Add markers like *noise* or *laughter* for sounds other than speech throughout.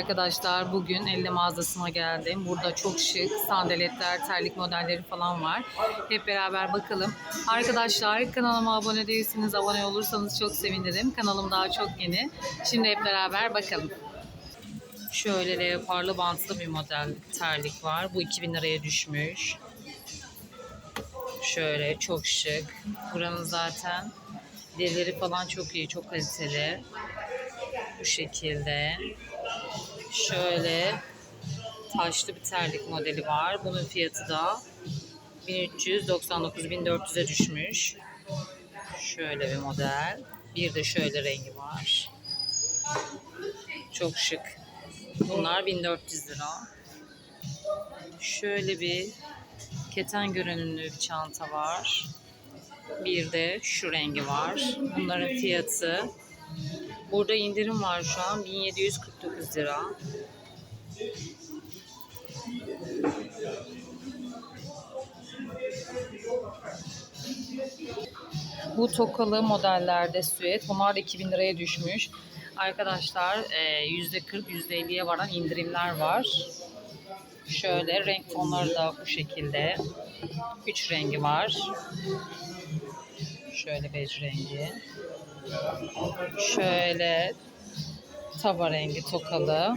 Arkadaşlar bugün elle mağazasına geldim. Burada çok şık sandaletler, terlik modelleri falan var. Hep beraber bakalım. Arkadaşlar kanalıma abone değilseniz abone olursanız çok sevinirim. Kanalım daha çok yeni. Şimdi hep beraber bakalım. Şöyle leoparlı bantlı bir model terlik var. Bu 2000 liraya düşmüş. Şöyle çok şık. Buranın zaten derileri falan çok iyi, çok kaliteli. Bu şekilde. Şöyle taşlı bir terlik modeli var. Bunun fiyatı da 1399-1400'e düşmüş. Şöyle bir model. Bir de şöyle rengi var. Çok şık. Bunlar 1400 lira. Şöyle bir keten görünümlü bir çanta var. Bir de şu rengi var. Bunların fiyatı Burada indirim var şu an 1749 lira. Bu tokalı modellerde süet. Bunlar da 2000 liraya düşmüş. Arkadaşlar e, %40 %50'ye varan indirimler var. Şöyle renk tonları da bu şekilde. 3 rengi var. Şöyle bej rengi. Şöyle tava rengi tokalı.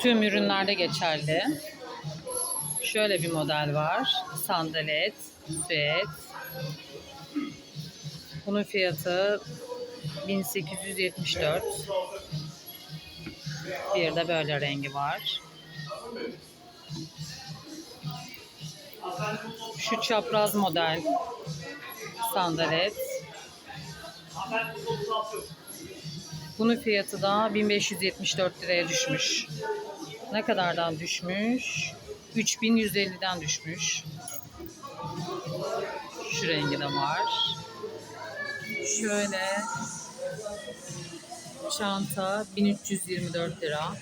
Tüm ürünlerde geçerli. Şöyle bir model var. Sandalet, süet. Bunun fiyatı 1874. Bir de böyle rengi var. Şu çapraz model sandalet. Bunun fiyatı da 1574 liraya düşmüş. Ne kadardan düşmüş? 3150'den düşmüş. Şu rengi de var. Şöyle çanta 1324 lira.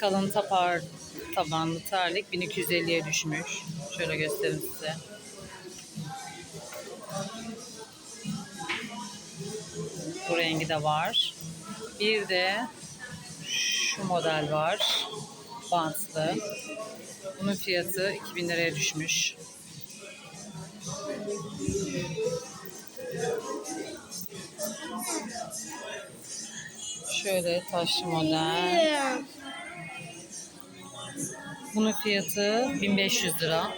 Kalın tapar tabanlı terlik 1250'ye düşmüş. Şöyle göstereyim size. Bu rengi de var. Bir de şu model var. Bantlı. Bunun fiyatı 2000 liraya düşmüş. Şöyle taşlı model. Bunun fiyatı 1500 lira.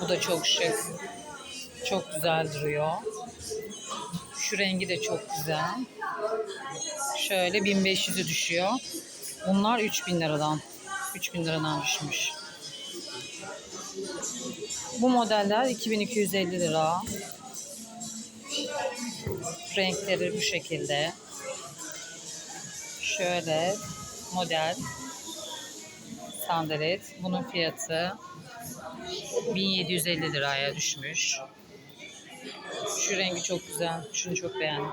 Bu da çok şık. Çok güzel duruyor. Şu rengi de çok güzel. Şöyle 1500'e düşüyor. Bunlar 3000 liradan. 3000 liradan düşmüş. Bu modeller 2250 lira. Renkleri bu şekilde. Şöyle model sandalet. Bunun fiyatı 1750 liraya düşmüş. Şu rengi çok güzel. Şunu çok beğendim.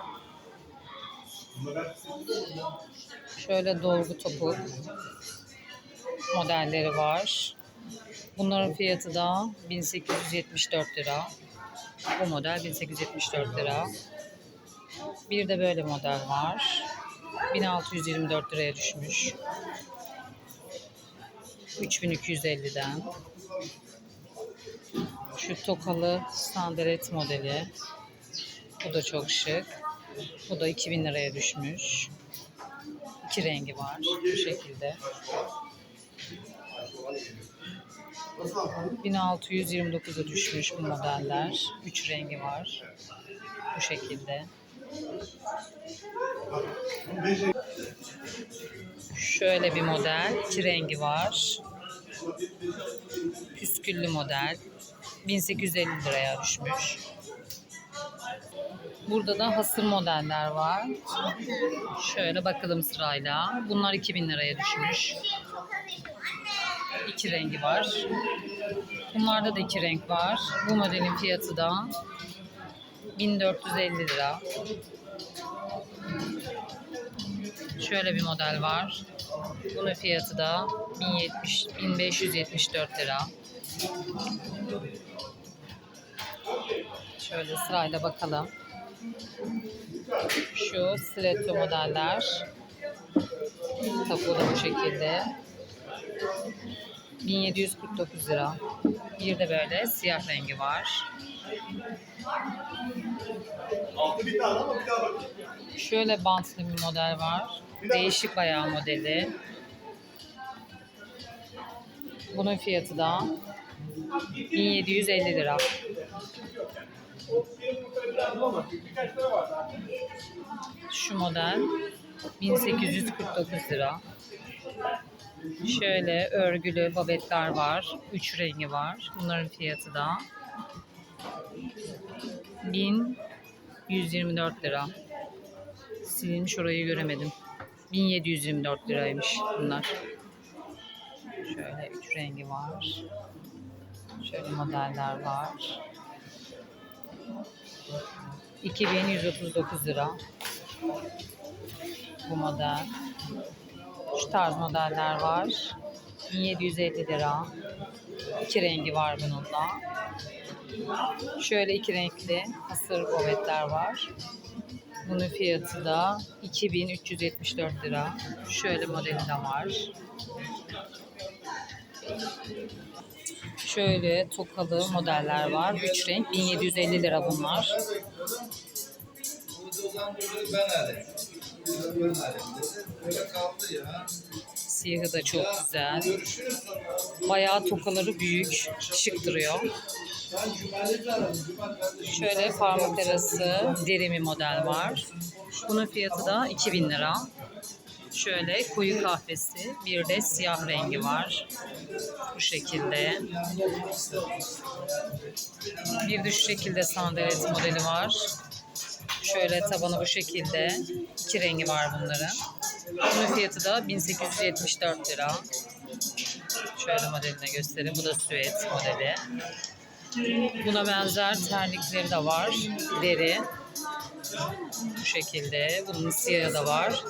Şöyle dolgu topuk modelleri var. Bunların fiyatı da 1874 lira. Bu model 1874 lira. Bir de böyle model var. 1624 liraya düşmüş. 3250'den. Şu tokalı sandalet modeli. Bu da çok şık. Bu da 2000 liraya düşmüş. İki rengi var bu şekilde. 1629'a düşmüş bu modeller. Üç rengi var. Bu şekilde. Şöyle bir model. iki rengi var. Püsküllü model. 1850 liraya düşmüş. Burada da hasır modeller var. Şöyle bakalım sırayla. Bunlar 2000 liraya düşmüş. İki rengi var. Bunlarda da iki renk var. Bu modelin fiyatı da 1450 lira. Şöyle bir model var. Bunun fiyatı da 1070, 1574 lira. Şöyle sırayla bakalım. Şu stiletto modeller. Tapu da bu şekilde. 1749 lira. Bir de böyle siyah rengi var. Altı bir tane ama bir daha bak. Şöyle bantlı bir model var. Değişik bayağı modeli. Bunun fiyatı da 1750 lira. Şu model 1849 lira. Şöyle örgülü babetler var. Üç rengi var. Bunların fiyatı da 1124 lira. Silinmiş orayı göremedim. 1724 liraymış bunlar. Şöyle üç rengi var. Şöyle modeller var. 2139 lira. Bu model. Şu tarz modeller var. 1750 lira. İki rengi var bunun da. Şöyle iki renkli hasır bovetler var. Bunun fiyatı da 2374 lira. Şöyle modeli de var. Şöyle tokalı modeller var. Üç renk 1750 lira bunlar. Siyahı da çok güzel. Bayağı tokaları büyük, şık duruyor. Şöyle parmak arası derimi model var. Bunun fiyatı da 2000 lira. Şöyle koyu kahvesi, bir de siyah rengi var. Bu şekilde. Bir de şu şekilde sandalet modeli var. Şöyle tabanı bu şekilde. İki rengi var bunların. Bunun fiyatı da 1874 lira. Şöyle modelini göstereyim. Bu da süet modeli. Buna benzer terlikleri de var. Deri. Bu şekilde. Bunun siyahı da var.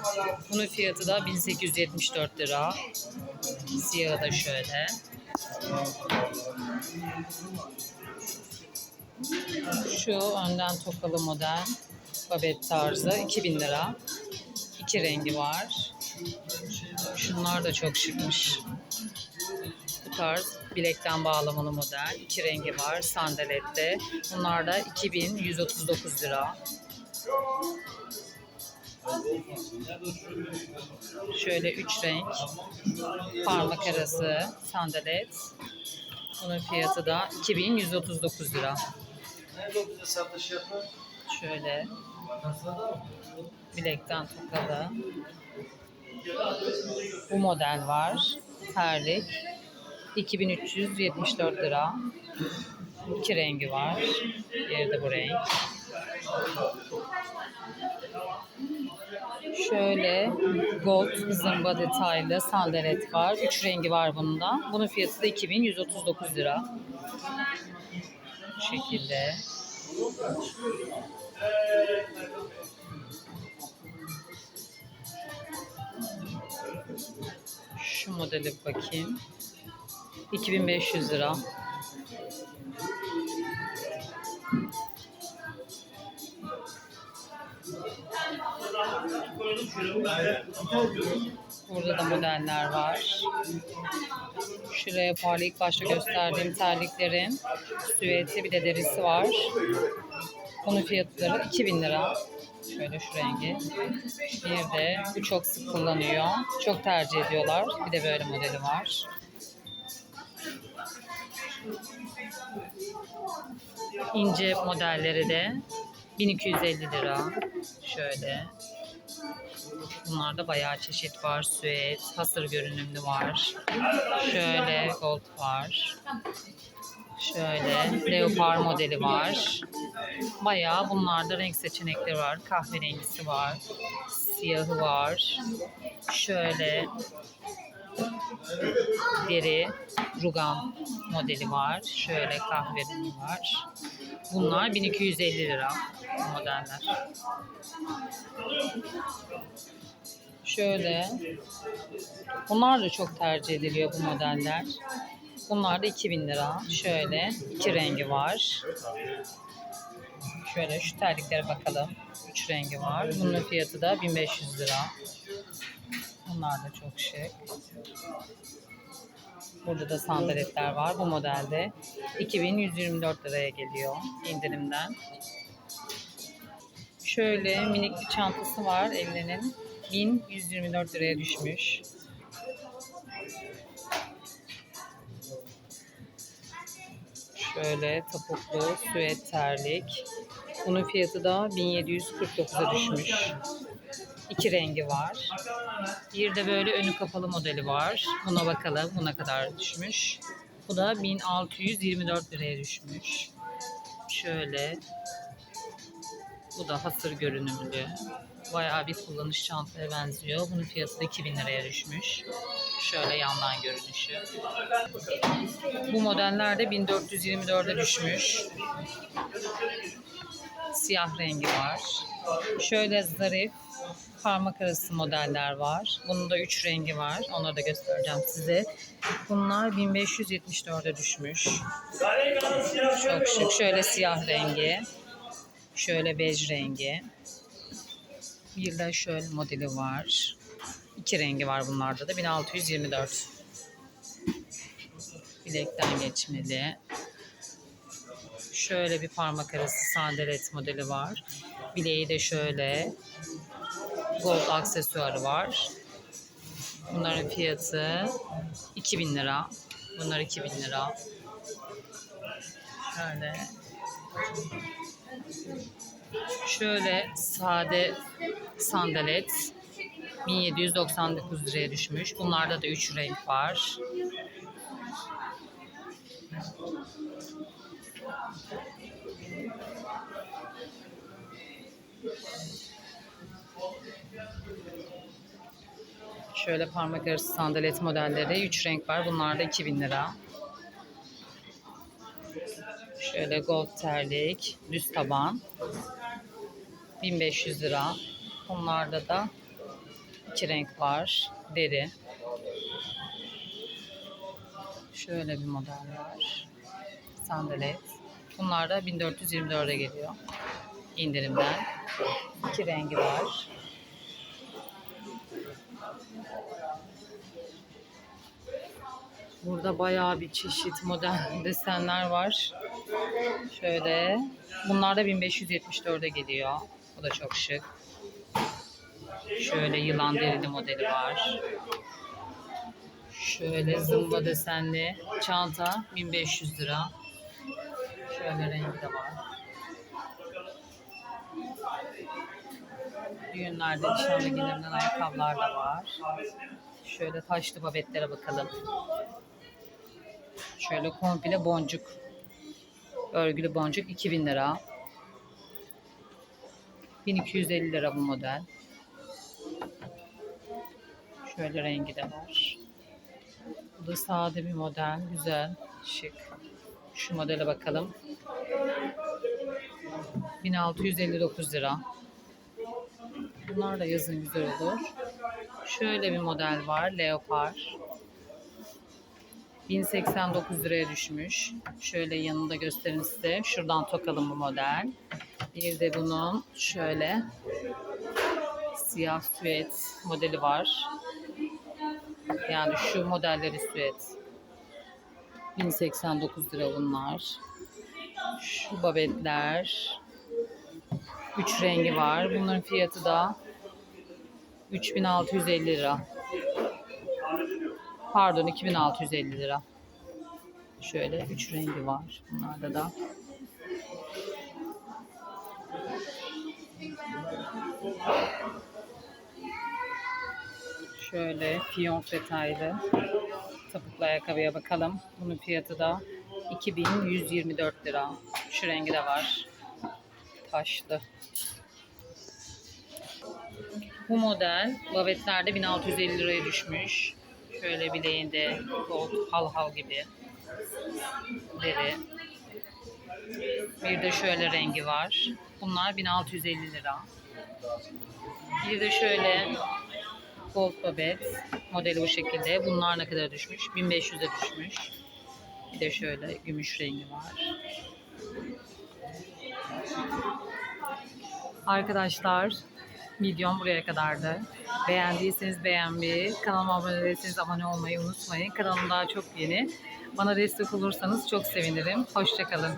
Bunun fiyatı da 1874 lira. Siyahı da şöyle. Şu önden tokalı model. Babet tarzı. 2000 lira. İki rengi var. Şunlar da çok şıkmış. Bu tarz bilekten bağlamalı model. İki rengi var sandalette. Bunlar da 2139 lira. Şöyle üç renk parmak arası sandalet. Bunun fiyatı da 2139 lira. Şöyle bilekten tokalı. Bu model var. Terlik. 2374 lira. İki rengi var. Diğeri de bu renk. Şöyle gold zımba detaylı sandalet var. Üç rengi var bunda. Bunun fiyatı da 2139 lira. Bu şekilde. Şu modele bakayım. 2500 lira. Burada da modeller var. Şuraya parlı ilk başta gösterdiğim terliklerin süveti bir de derisi var. Bunun fiyatları 2000 lira. Şöyle şu rengi. Bir de bu çok sık kullanıyor. Çok tercih ediyorlar. Bir de böyle modeli var. İnce modelleri de 1250 lira. Şöyle. Bunlarda bayağı çeşit var. Süet, hasır görünümlü var. Şöyle gold var. Şöyle leopar modeli var. Bayağı bunlarda renk seçenekleri var. Kahverengisi var. Siyahı var. Şöyle deri rugan modeli var. Şöyle kahverengi var. Bunlar 1250 lira modeller. Şöyle. Bunlar da çok tercih ediliyor bu modeller. Bunlar da 2000 lira. Şöyle iki rengi var. Şöyle şu terliklere bakalım. Üç rengi var. Bunun fiyatı da 1500 lira. Bunlar da çok şık. Burada da sandaletler var. Bu modelde 2124 liraya geliyor indirimden. Şöyle minik bir çantası var ellerinin. 1124 liraya düşmüş. Şöyle topuklu süet terlik. Bunun fiyatı da 1749'a düşmüş. İki rengi var. Bir de böyle önü kapalı modeli var. Buna bakalım. Buna kadar düşmüş. Bu da 1624 liraya düşmüş. Şöyle. Bu da hasır görünümlü. Bayağı bir kullanış çantaya benziyor. Bunun fiyatı da 2000 liraya düşmüş. Şöyle yandan görünüşü. Bu modeller de 1424'e düşmüş. Siyah rengi var. Şöyle zarif parmak arası modeller var. Bunun da 3 rengi var. Onları da göstereceğim size. Bunlar 1574'e düşmüş. Çok şık. Şöyle siyah rengi. Şöyle bej rengi. Bir de şöyle modeli var. İki rengi var bunlarda da. 1624. Bilekten geçmeli. Şöyle bir parmak arası sandalet modeli var. Bileği de şöyle. Gold aksesuarı var. Bunların fiyatı 2000 lira. Bunlar 2000 lira. Şöyle. Şöyle sade sandalet 1799 liraya düşmüş. Bunlarda da 3 renk var. Şöyle parmak arası sandalet modelleri 3 renk var. Bunlar da 2000 lira. Şöyle gold terlik, düz taban. 1500 lira. Bunlarda da iki renk var. Deri. Şöyle bir model var. Sandalet. Bunlar da 1424'e geliyor. indirimden. İki rengi var. Burada bayağı bir çeşit model *laughs* desenler var. Şöyle. Bunlar da 1574'e geliyor. Bu da çok şık. Şöyle yılan derili modeli var. Şöyle zımba desenli çanta 1500 lira. Şöyle rengi de var. Düğünlerde nişanlı giyinilen ayakkabılar da var. Şöyle taşlı babetlere bakalım. Şöyle komple boncuk. Örgülü boncuk 2000 lira. 1250 lira bu model. Şöyle rengi de var. Bu da sade bir model. Güzel. Şık. Şu modele bakalım. 1659 lira. Bunlar da yazın güzel olur. Şöyle bir model var. Leopar. 1089 liraya düşmüş. Şöyle yanında göstereyim size. Şuradan tokalım bu model. Bir de bunun şöyle siyah süet modeli var. Yani şu modelleri süet. 1089 lira bunlar. Şu babetler. 3 rengi var. Bunların fiyatı da 3650 lira. Pardon 2650 lira. Şöyle 3 rengi var. Bunlarda da. Şöyle fiyonk detaylı topuklu ayakkabıya bakalım. Bunun fiyatı da 2124 lira. Şu rengi de var. Taşlı. Bu model babetlerde 1650 liraya düşmüş. Şöyle bileğinde gold hal hal gibi deri. Bir de şöyle rengi var. Bunlar 1650 lira. Bir de şöyle gold babet modeli bu şekilde. Bunlar ne kadar düşmüş? 1500'e düşmüş. Bir de şöyle gümüş rengi var. Arkadaşlar videom buraya kadardı. Beğendiyseniz beğenmeyi, kanalıma abone değilseniz abone olmayı unutmayın. Kanalım daha çok yeni. Bana destek olursanız çok sevinirim. Hoşçakalın.